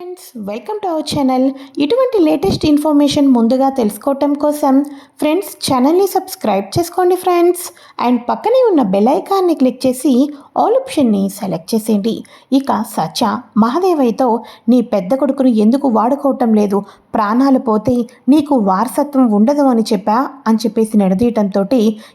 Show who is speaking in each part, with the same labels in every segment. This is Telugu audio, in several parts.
Speaker 1: Friends welcome to our channel ఇటువంటి లేటెస్ట్ ఇన్ఫర్మేషన్ ముందుగా తెలుసుకోవటం కోసం ఫ్రెండ్స్ ఛానల్ని సబ్స్క్రైబ్ చేసుకోండి ఫ్రెండ్స్ అండ్ పక్కనే ఉన్న బెల్ ఐకాన్ని క్లిక్ చేసి ఆల్ ఆప్షన్ని సెలెక్ట్ చేసేయండి. ఇక సత్య మహాదేవయ్యతో నీ పెద్ద కొడుకును ఎందుకు వాడుకోవటం లేదు? ప్రాణాలు పోతే నీకు వారసత్వం ఉండదు అని చెప్పా అని చెప్పేసి నిడదీయటంతో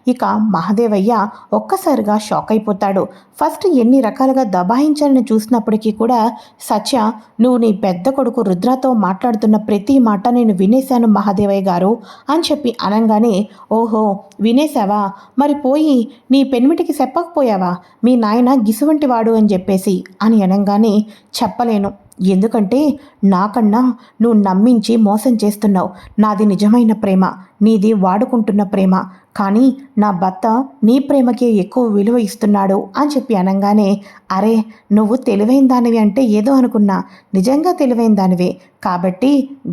Speaker 1: ఇక మహాదేవయ్య ఒక్కసారిగా షాక్ అయిపోతాడు. ఫస్ట్ ఎన్ని రకాలుగా దబాయించాలని చూసినప్పటికీ కూడా సత్య నువ్వు నీ పెద్ద కొడుకు రుద్రతో మాట్లాడుతున్న ప్రతి మాట నేను వినేశాను మహాదేవయ్య గారు అని చెప్పి అనగానే ఓహో వినేశావా? మరి పోయి నీ పెనిమిటికి చెప్పకపోయావా? మీ నాయన గిసువంటి వాడు అని చెప్పేసి అని అనగానే చెప్పలేను. ఎందుకంటే నాకన్నా నువ్వు నమ్మించి మోసం చేస్తున్నావు. నాది నిజమైన ప్రేమ. నీది వాడుకుంటున్న ప్రేమ. కానీ నా భర్త నీ ప్రేమకే ఎక్కువ విలువ ఇస్తున్నాడు అని చెప్పి అనగానే అరే నువ్వు తెలివైన దానివి అంటే ఏదో అనుకున్నా. నిజంగా తెలివైన దానివే. కాబట్టి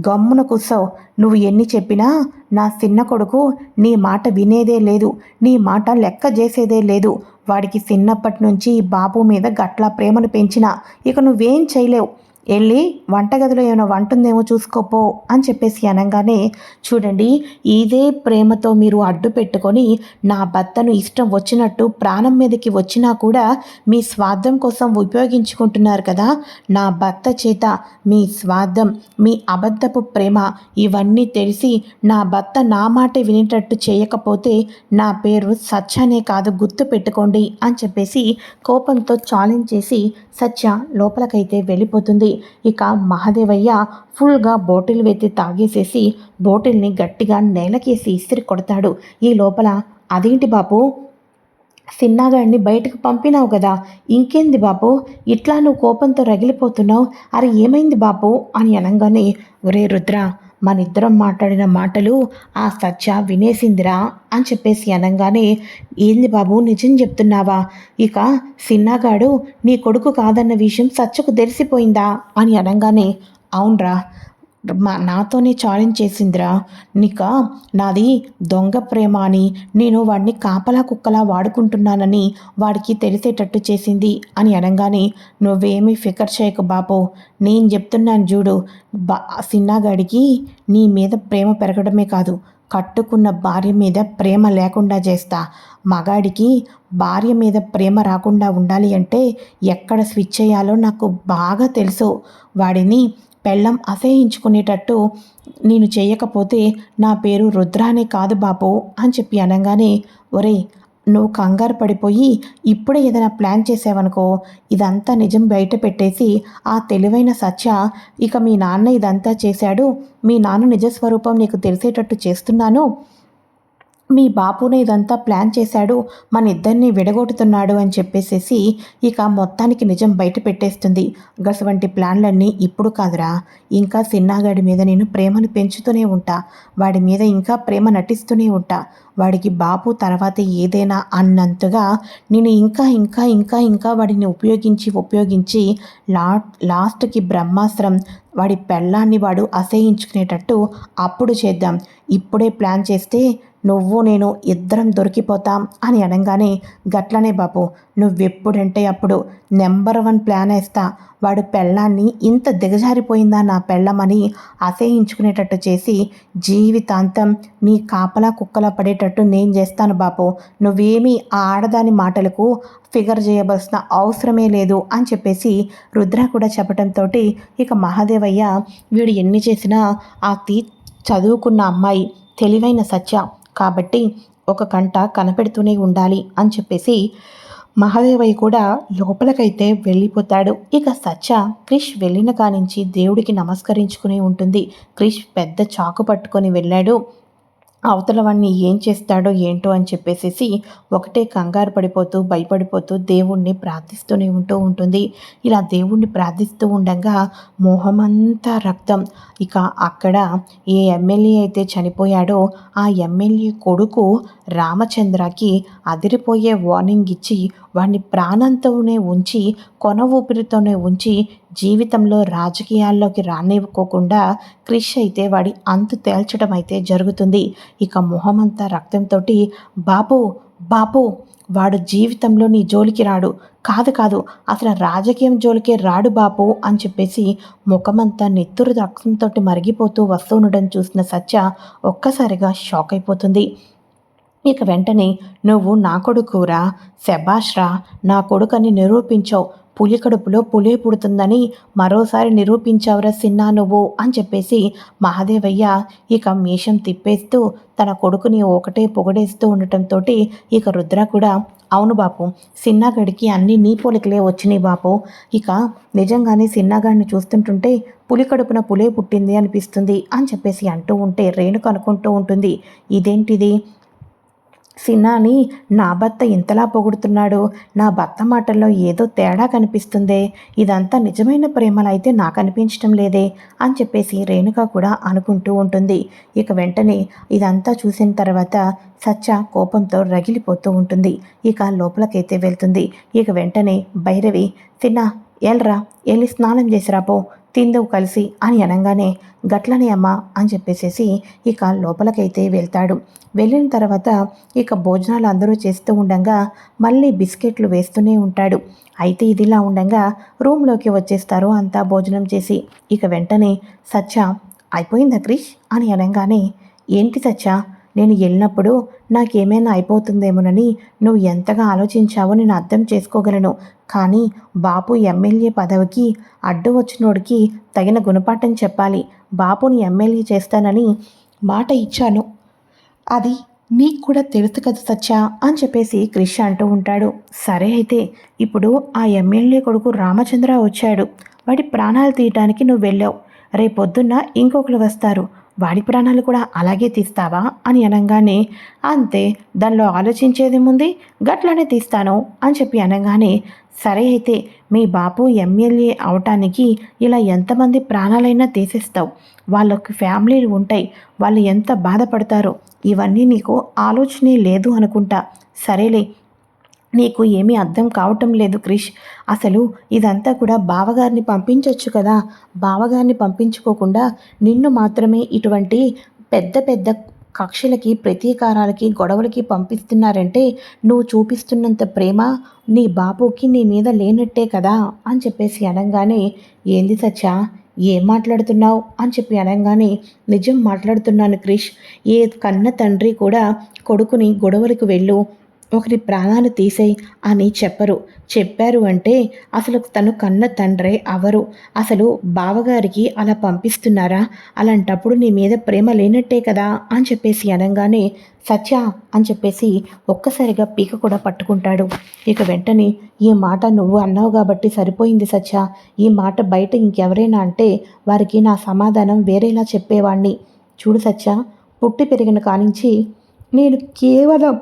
Speaker 1: గమ్మున కూర్చోవు నువ్వు ఎన్ని చెప్పినా నా చిన్న కొడుకు నీ మాట వినేదే లేదు. నీ మాట లెక్క చేసేదే లేదు. వాడికి చిన్నప్పటి నుంచి బాబు మీద గట్ల ప్రేమను పెంచిన. ఇక నువ్వేం చేయలేవు. వెళ్ళి వంటగదిలో ఏమైనా వంట ఉందేమో చూసుకోపో అని చెప్పేసి అనగానే చూడండి ఇదే ప్రేమతో మీరు అడ్డు పెట్టుకొని నా భర్తను ఇష్టం వచ్చినట్టు ప్రాణం మీదకి వచ్చినా కూడా మీ స్వార్థం కోసం ఉపయోగించుకుంటున్నారు కదా నా భర్త చేత మీ స్వార్థం మీ అబద్ధపు ప్రేమ ఇవన్నీ తెలిసి నా భర్త నా మాట వినేటట్టు చేయకపోతే నా పేరు సత్యనే కాదు గుర్తు పెట్టుకోండి అని చెప్పేసి కోపంతో ఛాలెంజ్ చేసి సత్య లోపలకైతే వెళ్ళిపోతుంది. ఇక మహాదేవయ్య ఫుల్గా బాటిల్ వెతి తాగేసేసి బాటిల్ని గట్టిగా నేలకేసి ఇసిరి కొడతాడు. ఈ లోపల అదేంటి బాపు సిన్నాగాడిని బయటకు పంపినావు కదా. ఇంకేంది బాపు ఇట్లా నువ్వు కోపంతో రగిలిపోతున్నావు. అరే ఏమైంది బాపు అని అనగానే ఒరే రుద్ర మనిద్దరం మాట్లాడిన మాటలు ఆ సత్య వినేసిందిరా అని చెప్పేసి అనగానే ఏంది బాబు నిజం చెప్తున్నావా? ఇక సిన్నాగాడు నీ కొడుకు కాదన్న విషయం సత్యకు తెలిసిపోయిందా? అని అనగానే అవునరా. మా నాతోనే ఛాలెంజ్ చేసిందిరా. నీక నాది దొంగ ప్రేమ అని నేను వాడిని కాపలా కుక్కలా వాడుకుంటున్నానని వాడికి తెలిసేటట్టు చేసింది అని అనగానే నువ్వేమీ ఫికర్ చేయకు బాబు నేను చెప్తున్నాను చూడు బా సిన్నాగాడికి నీ మీద ప్రేమ పెరగడమే కాదు కట్టుకున్న భార్య మీద ప్రేమ లేకుండా చేస్తా. మగాడికి భార్య మీద ప్రేమ రాకుండా ఉండాలి అంటే ఎక్కడ స్విచ్ చేయాలో నాకు బాగా తెలుసు. వాడిని పెళ్ళం అసహించుకునేటట్టు నేను చేయకపోతే నా పేరు రుద్రానే కాదు బాబు అని చెప్పి అనగానే ఒరే నువ్వు కంగారు పడిపోయి ఇప్పుడే ఏదైనా ప్లాన్ చేసావనుకో ఇదంతా నిజం బయట పెట్టేసి ఆ తెలివైన సత్య ఇక మీ నాన్న ఇదంతా చేశాడు మీ నాన్న నిజస్వరూపం నీకు తెలిసేటట్టు చేస్తున్నాను మీ బాపునే ఇదంతా ప్లాన్ చేశాడు. మన ఇద్దరిని విడగొడుతున్నాడు అని చెప్పేసేసి ఇక మొత్తానికి నిజం బయట పెట్టేస్తుంది. గసవంటి ప్లాన్లన్నీ ఇప్పుడు కాదురా. ఇంకా సిన్నాగాడి మీద నేను ప్రేమను పెంచుతూనే ఉంటా. వాడి మీద ఇంకా ప్రేమ నటిస్తూనే ఉంటా. వాడికి బాపు తర్వాత ఏదైనా అన్నంతగా నేను ఇంకా ఇంకా ఇంకా ఇంకా వాడిని ఉపయోగించి ఉపయోగించి లా లాస్ట్కి బ్రహ్మాస్త్రం వాడి పెళ్ళాన్ని వాడు అసహించుకునేటట్టు అప్పుడు చేద్దాం. ఇప్పుడే ప్లాన్ చేస్తే నువ్వు నేను ఇద్దరం దొరికిపోతాం అని అనగానే గట్లనే బాపు నువ్వెప్పుడంటే అప్పుడు నెంబర్ వన్ ప్లాన్ వేస్తా. వాడు పెళ్ళాన్ని ఇంత దిగజారిపోయిందా నా పెళ్ళమని అసహించుకునేటట్టు చేసి జీవితాంతం నీ కాపలా కుక్కలా పడేటట్టు నేను చేస్తాను బాపు. నువ్వేమీ ఆ ఆడదాని మాటలకు ఫిగర్ చేయవలసిన అవసరమే లేదు అని చెప్పేసి రుద్ర కూడా చెప్పడంతో ఇక మహాదేవయ్య వీడు ఎన్ని చేసినా ఆ తీ చదువుకున్న అమ్మాయి తెలివైన సత్య కాబట్టి ఒక కంట కనపెడుతూనే ఉండాలి అని చెప్పేసి మహాదేవయ్య కూడా లోపలకైతే వెళ్ళిపోతాడు. ఇక సత్య క్రిష్ వెళ్ళిన కానించి దేవుడికి నమస్కరించుకుని ఉంటుంది. క్రిష్ పెద్ద చాకు పట్టుకొని వెళ్ళాడు. అవతల వాడిని ఏం చేస్తాడో ఏంటో అని చెప్పేసి ఒకటే కంగారు పడిపోతూ భయపడిపోతూ దేవుణ్ణి ప్రార్థిస్తూనే ఉంటూ ఉంటుంది. ఇలా దేవుణ్ణి ప్రార్థిస్తూ ఉండగా మోహమంతా రక్తం ఇక అక్కడ ఏ ఎమ్మెల్యే అయితే చనిపోయాడో ఆ ఎమ్మెల్యే కొడుకు రామచంద్రకి అదిరిపోయే వార్నింగ్ ఇచ్చి వాడిని ప్రాణంతోనే ఉంచి కొన ఊపిరితోనే ఉంచి జీవితంలో రాజకీయాల్లోకి రానివ్వకోకుండా క్రిష్ అయితే వాడి అంతు తేల్చడం అయితే జరుగుతుంది. ఇక మొహమంతా రక్తంతో బాపు బాపు వాడు జీవితంలో నీ జోలికి రాడు. కాదు కాదు అసలు రాజకీయం జోలికే రాడు బాపు అని చెప్పేసి ముఖమంతా నెత్తురు రక్తంతో మరిగిపోతూ వస్తూ ఉండడం చూసిన సత్య ఒక్కసారిగా షాక్ అయిపోతుంది. ఇక వెంటనే నువ్వు నా కొడుకురా శబాష్రా నా కొడుకని నిరూపించావు. పులి కడుపులో పులే పుడుతుందని మరోసారి నిరూపించావురా సిన్నా నువ్వు? అని చెప్పేసి మహాదేవయ్య ఇక మీషం తిప్పేస్తూ తన కొడుకుని ఒకటే పొగడేస్తూ ఉండటంతో ఇక రుద్ర కూడా అవును బాపు సిన్నాగడికి అన్ని నీ పోలికలే వచ్చినాయి బాపు. ఇక నిజంగానే సిన్నాగాడిని చూస్తుంటుంటే పులి కడుపున పులే పుట్టింది అనిపిస్తుంది అని చెప్పేసి అంటూ ఉంటే రేణుకు అనుకుంటూ ఉంటుంది. ఇదేంటిది? సినాని నా భర్త ఇంతలా పొగుడుతున్నాడు. నా భర్త మాటల్లో ఏదో తేడా కనిపిస్తుందే. ఇదంతా నిజమైన ప్రేమలైతే నాకు అనిపించడం లేదే అని చెప్పేసి రేణుక కూడా అనుకుంటూ ఉంటుంది. ఇక వెంటనే ఇదంతా చూసిన తర్వాత సత్య కోపంతో రగిలిపోతూ ఉంటుంది. ఇక లోపలకైతే వెళ్తుంది. ఇక వెంటనే భైరవి తిన్నా ఎల్రా ఎల్లి స్నానం చేసిరాపో తిందువు కలిసి అని అనగానే గట్లనే అమ్మ అని చెప్పేసేసి ఇక లోపలకైతే వెళ్తాడు. వెళ్ళిన తర్వాత ఇక భోజనాలు అందరూ చేస్తూ ఉండగా మళ్ళీ బిస్కెట్లు వేస్తూనే ఉంటాడు. అయితే ఇదిలా ఉండగా రూమ్లోకి వచ్చేస్తారు అంతా భోజనం చేసి. ఇక వెంటనే సత్య అయిపోయిందా క్రిష్? అని అనగానే ఏంటి సత్య నేను వెళ్ళినప్పుడు నాకేమైనా అయిపోతుందేమోనని నువ్వు ఎంతగా ఆలోచించావో నేను అర్థం చేసుకోగలను. కానీ బాపు ఎమ్మెల్యే పదవికి అడ్డు వచ్చినోడికి తగిన గుణపాఠం చెప్పాలి. బాపుని ఎమ్మెల్యే చేస్తానని మాట ఇచ్చాను. అది నీకు కూడా తెలుసు కదా సచ్చా అని చెప్పేసి క్రిష్ అంటూ ఉంటాడు. సరే అయితే ఇప్పుడు ఆ ఎమ్మెల్యే కొడుకు రామచంద్ర వచ్చాడు. వాడి ప్రాణాలు తీయటానికి నువ్వు వెళ్ళావు. రేపొద్దున్న ఇంకొకరు వస్తారు. వాడి ప్రాణాలు కూడా అలాగే తీస్తావా అని అనగానే అంతే దానిలో ఆలోచించేది ముందు గట్లనే తీస్తాను అని చెప్పి అనగానే సరే అయితే మీ బాపు ఎమ్మెల్యే అవటానికి ఇలా ఎంతమంది ప్రాణాలైనా తీసేస్తావు. వాళ్ళకి ఫ్యామిలీలు ఉంటాయి. వాళ్ళు ఎంత బాధపడతారో ఇవన్నీ నీకు ఆలోచనే లేదు అనుకుంటా. సరేలే నీకు ఏమీ అర్థం కావటం లేదు క్రిష్. అసలు ఇదంతా కూడా బావగారిని పంపించవచ్చు కదా? బావగారిని పంపించుకోకుండా నిన్ను మాత్రమే ఇటువంటి పెద్ద పెద్ద కక్షలకి ప్రతీకారాలకి గొడవలకి పంపిస్తున్నారంటే నువ్వు చూపిస్తున్నంత ప్రేమ నీ బాబుకి నీ మీద లేనట్టే కదా? అని చెప్పేసి అనగానే ఏంది సచ్చా? ఏం మాట్లాడుతున్నావు? అని చెప్పి అనగానే నిజం మాట్లాడుతున్నాను క్రిష్. ఏ కన్న తండ్రి కూడా కొడుకుని గొడవలకు వెళ్ళు. ఒకరి ప్రాణాలు తీసేయి అని చెప్పరు. చెప్పారు అంటే అసలు తను కన్న తండ్రే అవరు. అసలు బావగారికి అలా పంపిస్తున్నారా? అలాంటప్పుడు నీ మీద ప్రేమ లేనట్టే కదా? అని చెప్పేసి అనగానే సత్య అని చెప్పేసి ఒక్కసారిగా పీక కూడా పట్టుకుంటాడు. ఇక వెంటనే ఈ మాట నువ్వు అన్నావు కాబట్టి సరిపోయింది సత్య. ఈ మాట బయట ఇంకెవరైనా అంటే వారికి నా సమాధానం వేరేలా చెప్పేవాణ్ణి. చూడు సత్య పుట్టి పెరిగిన కానించి నేను కేవలం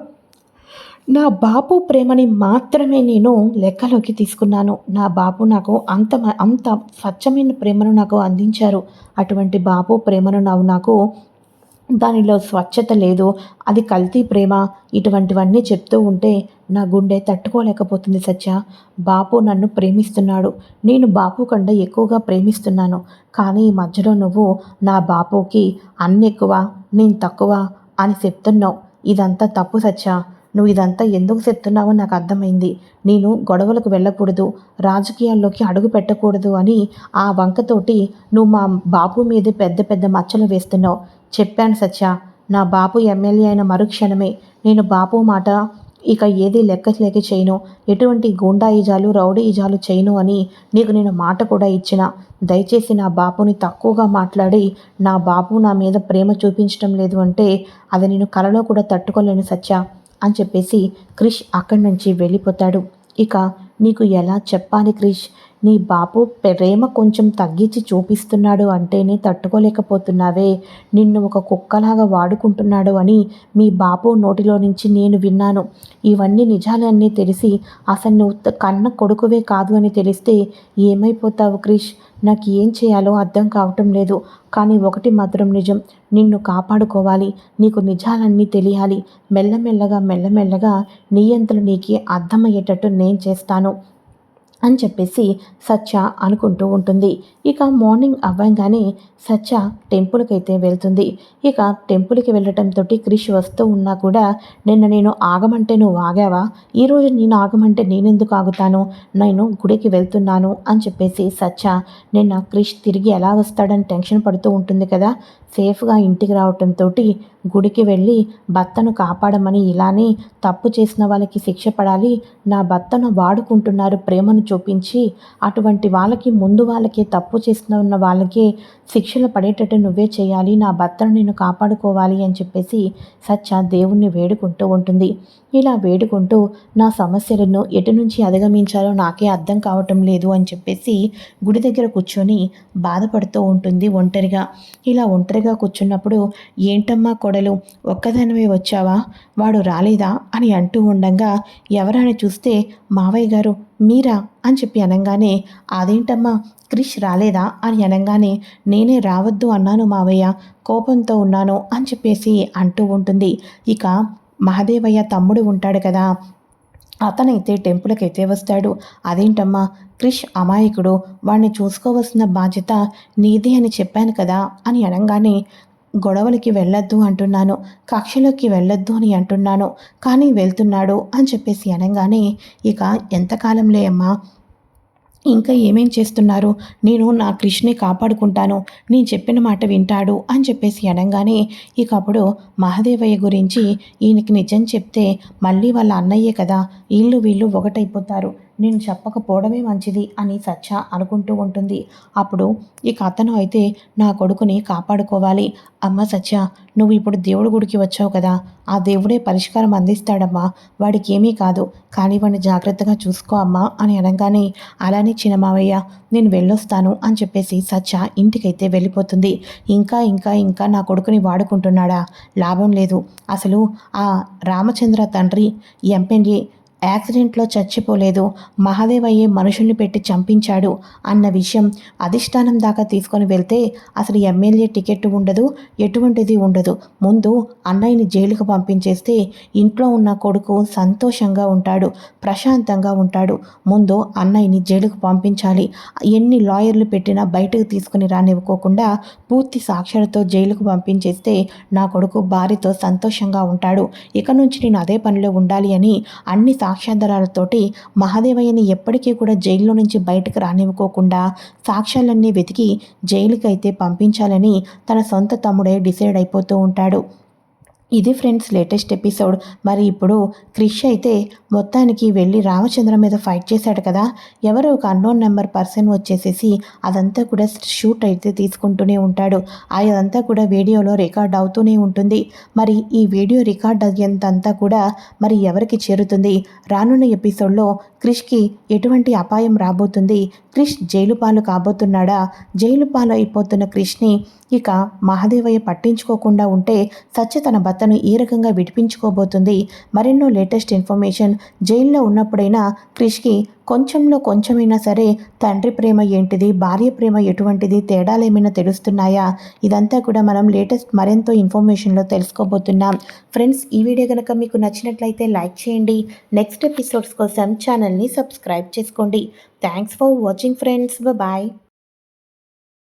Speaker 1: నా బాపు ప్రేమని మాత్రమే నేను లెక్కలోకి తీసుకున్నాను. నా బాపు నాకు అంత అంత స్వచ్ఛమైన ప్రేమను నాకు అందించారు. అటువంటి బాపు ప్రేమను నాకు నాకు దానిలో స్వచ్ఛత లేదు. అది కల్తీ ప్రేమ. ఇటువంటివన్నీ చెప్తూ ఉంటే నా గుండె తట్టుకోలేకపోతుంది సత్య. బాపు నన్ను ప్రేమిస్తున్నాడు. నేను బాపు కంటే ఎక్కువగా ప్రేమిస్తున్నాను. కానీ ఈ మధ్యలో నువ్వు నా బాపుకి అన్ని ఎక్కువ నేను తక్కువ అని చెప్తున్నావు. ఇదంతా తప్పు సత్య. నువ్వు ఇదంతా ఎందుకు చెప్తున్నావో నాకు అర్థమైంది. నేను గొడవలకు వెళ్ళకూడదు రాజకీయాల్లోకి అడుగు పెట్టకూడదు అని ఆ వంకతోటి నువ్వు మా బాపు మీద పెద్ద పెద్ద మచ్చలు వేస్తున్నావు. చెప్పాను సత్య నా బాపు ఎమ్మెల్యే అయిన మరుక్షణమే. నేను బాపు మాట ఇక ఏది లెక్కలేక చేయను. ఎటువంటి గూండా ఈజాలు రౌడీ ఈజాలు చేయను అని నీకు నేను మాట కూడా ఇచ్చిన. దయచేసి నా బాపుని తక్కువగా మాట్లాడి నా బాపు నా మీద ప్రేమ చూపించడం లేదు అంటే అది నేను కలలో కూడా తట్టుకోలేను సత్య. అని చెప్పేసి క్రిష్ అక్కడి నుంచి వెళ్ళిపోతాడు. ఇక నీకు ఎలా చెప్పాలి క్రిష్? నీ బాపు ప్రేమ కొంచెం తగ్గించి చూపిస్తున్నాడు అంటేనే తట్టుకోలేకపోతున్నావే. నిన్ను ఒక కుక్కలాగా వాడుకుంటున్నాడు అని మీ బాపు నోటిలో నుంచి నేను విన్నాను. ఇవన్నీ నిజాలన్నీ తెలిసి అసలు నువ్వు కన్న కొడుకువే కాదు అని తెలిస్తే ఏమైపోతావు క్రిష్? నాకు ఏం చేయాలో అర్థం కావటం లేదు. కానీ ఒకటి మాత్రం నిజం. నిన్ను కాపాడుకోవాలి. నీకు నిజాలన్నీ తెలియాలి. మెల్లమెల్లగా మెల్లమెల్లగా నీ అంతలు నీకే అర్థమయ్యేటట్టు నేను చేస్తాను. అని చెప్పేసి సత్య అనుకుంటూ ఉంటుంది. ఇక మార్నింగ్ అవ్వంగానే సత్య టెంపుల్కి అయితే వెళ్తుంది. ఇక టెంపుల్కి వెళ్ళటంతో క్రిష్ వస్తూ ఉన్నా కూడా నిన్న నేను ఆగమంటే నువ్వు ఆగావా? ఈరోజు నేను ఆగమంటే నేనెందుకు ఆగుతాను? నేను గుడికి వెళ్తున్నాను అని చెప్పేసి సత్య నిన్న క్రిష్ తిరిగి ఎలా వస్తాడని టెన్షన్ పడుతూ ఉంటుంది కదా. సేఫ్గా ఇంటికి రావటంతో గుడికి వెళ్ళి భర్తను కాపాడమని ఇలానే తప్పు చేసిన వాళ్ళకి శిక్ష పడాలి నా భర్తను వాడుకుంటున్నారు ప్రేమను చూపించి అటువంటి వాళ్ళకి ముందు వాళ్ళకే తప్పు చేసిన ఉన్న వాళ్ళకే శిక్షలు పడేటట్టు నువ్వే చేయాలి నా భర్తను నేను కాపాడుకోవాలి అని చెప్పేసి సత్య దేవుణ్ణి వేడుకుంటూ ఉంటుంది. ఇలా వేడుకుంటూ నా సమస్యలను ఎటు నుంచి అధిగమించాలో నాకే అర్థం కావటం లేదు అని చెప్పేసి గుడి దగ్గర కూర్చొని బాధపడుతూ ఉంటుంది ఒంటరిగా. ఇలా ఒంటరిగా కూర్చున్నప్పుడు ఏంటమ్మా కొడలు ఒక్కదానివే వచ్చావా? వాడు రాలేదా? అని అంటూ ఉండగా ఎవరని చూస్తే మావయ్య గారు మీరా? అని చెప్పి అనగానే అదేంటమ్మా క్రిష్ రాలేదా? అని అనగానే నేనే రావద్దు అన్నాను మావయ్య కోపంతో ఉన్నాను అని చెప్పేసి అంటూ ఉంటుంది. ఇక మహదేవయ్య తమ్ముడు ఉంటాడు కదా. అతనైతే టెంపుల్కి అయితే వస్తాడు. అదేంటమ్మా? క్రిష్ అమాయకుడు. వాడిని చూసుకోవలసిన బాధ్యత నీది అని చెప్పాను కదా అని అనగానే గొడవలకి వెళ్ళొద్దు అంటున్నాను. కక్షలోకి వెళ్ళొద్దు అని అంటున్నాను. కానీ వెళ్తున్నాడు అని చెప్పేసి అనగానే ఇక ఎంతకాలంలే అమ్మా? ఇంకా ఏమేం చేస్తున్నారు? నేను నా కృష్ణని కాపాడుకుంటాను. నేను చెప్పిన మాట వింటాడు అని చెప్పేసి అనగానే ఇక అప్పుడు మహాదేవయ్య గురించి ఈయనకి నిజం చెప్తే మళ్ళీ వాళ్ళ అన్నయ్యే కదా వీళ్ళు వీళ్ళు ఒకటైపోతారు. నేను చెప్పకపోవడమే మంచిది అని సత్య అనుకుంటూ ఉంటుంది. అప్పుడు ఇక అతను అయితే నా కొడుకుని కాపాడుకోవాలి. అమ్మ సత్య నువ్వు ఇప్పుడు దేవుడి గుడికి వచ్చావు కదా. ఆ దేవుడే పరిష్కారం అందిస్తాడమ్మా. వాడికి ఏమీ కాదు. కానీ వాడిని జాగ్రత్తగా చూసుకో అమ్మా అని అనగానే అలానే చిన్నమావయ్య నేను వెళ్ళొస్తాను అని చెప్పేసి సత్య ఇంటికైతే వెళ్ళిపోతుంది. ఇంకా ఇంకా ఇంకా నా కొడుకుని వాడుకుంటున్నాడా? లాభం లేదు. అసలు ఆ రామచంద్ర తండ్రి ఎంపెన్ఏ యాక్సిడెంట్లో చచ్చిపోలేదు మహాదేవయ్యే మనుషుల్ని పెట్టి చంపించాడు అన్న విషయం అధిష్టానం దాకా తీసుకొని వెళ్తే అసలు ఎమ్మెల్యే టికెట్ ఉండదు ఎటువంటిది ఉండదు. ముందు అన్నయ్యని జైలుకు పంపించేస్తే ఇంట్లో ఉన్న కొడుకు సంతోషంగా ఉంటాడు ప్రశాంతంగా ఉంటాడు. ముందు అన్నయ్యని జైలుకు పంపించాలి. ఎన్ని లాయర్లు పెట్టినా బయటకు తీసుకుని రానివ్వకోకుండా పూర్తి సాక్షరతో జైలుకు పంపించేస్తే నా కొడుకు భార్యతో సంతోషంగా ఉంటాడు. ఇక నుంచి నేను అదే పనిలో ఉండాలి అని అన్ని సాక్ష్యాధారాలతోటి మహాదేవయ్యని ఎప్పటికీ కూడా జైల్లో నుంచి బయటకు రానివ్వకోకుండా సాక్ష్యాలన్నీ వెతికి జైలుకైతే పంపించాలని తన సొంత తమ్ముడే డిసైడ్ అయిపోతూ ఉంటాడు. ఇది ఫ్రెండ్స్ లేటెస్ట్ ఎపిసోడ్. మరి ఇప్పుడు క్రిష్ అయితే మొత్తానికి వెళ్ళి రామచంద్ర మీద ఫైట్ చేశాడు కదా. ఎవరో ఒక అన్నోన్ నెంబర్ పర్సన్ వచ్చేసేసి అదంతా కూడా షూట్ అయితే తీసుకుంటూనే ఉంటాడు. అదంతా కూడా వీడియోలో రికార్డ్ అవుతూనే ఉంటుంది. మరి ఈ వీడియో రికార్డ్ అయ్యేంతంతా కూడా మరి ఎవరికి చేరుతుంది? రానున్న ఎపిసోడ్లో క్రిష్కి ఎటువంటి అపాయం రాబోతుంది? క్రిష్ జైలు పాలు కాబోతున్నాడా? జైలు పాలు అయిపోతున్న క్రిష్ని ఇక మహాదేవయ్య పట్టించుకోకుండా ఉంటే సత్య తన భర్తను ఏ రకంగా విడిపించుకోబోతుంది. మరెన్నో లేటెస్ట్ ఇన్ఫర్మేషన్ జైల్లో ఉన్నప్పుడైనా క్రిష్కి కొంచెంలో కొంచెమైనా సరే తండ్రి ప్రేమ ఏంటిది భార్య ప్రేమ ఎటువంటిది తేడాలు ఏమైనా తెలుస్తున్నాయా? ఇదంతా కూడా మనం లేటెస్ట్ మరెంతో ఇన్ఫర్మేషన్లో తెలుసుకోబోతున్నాం. ఫ్రెండ్స్ ఈ వీడియో కనుక మీకు నచ్చినట్లయితే లైక్ చేయండి. నెక్స్ట్ ఎపిసోడ్స్ కోసం ఛానల్ని సబ్స్క్రైబ్ చేసుకోండి. Thanks for watching friends. Bye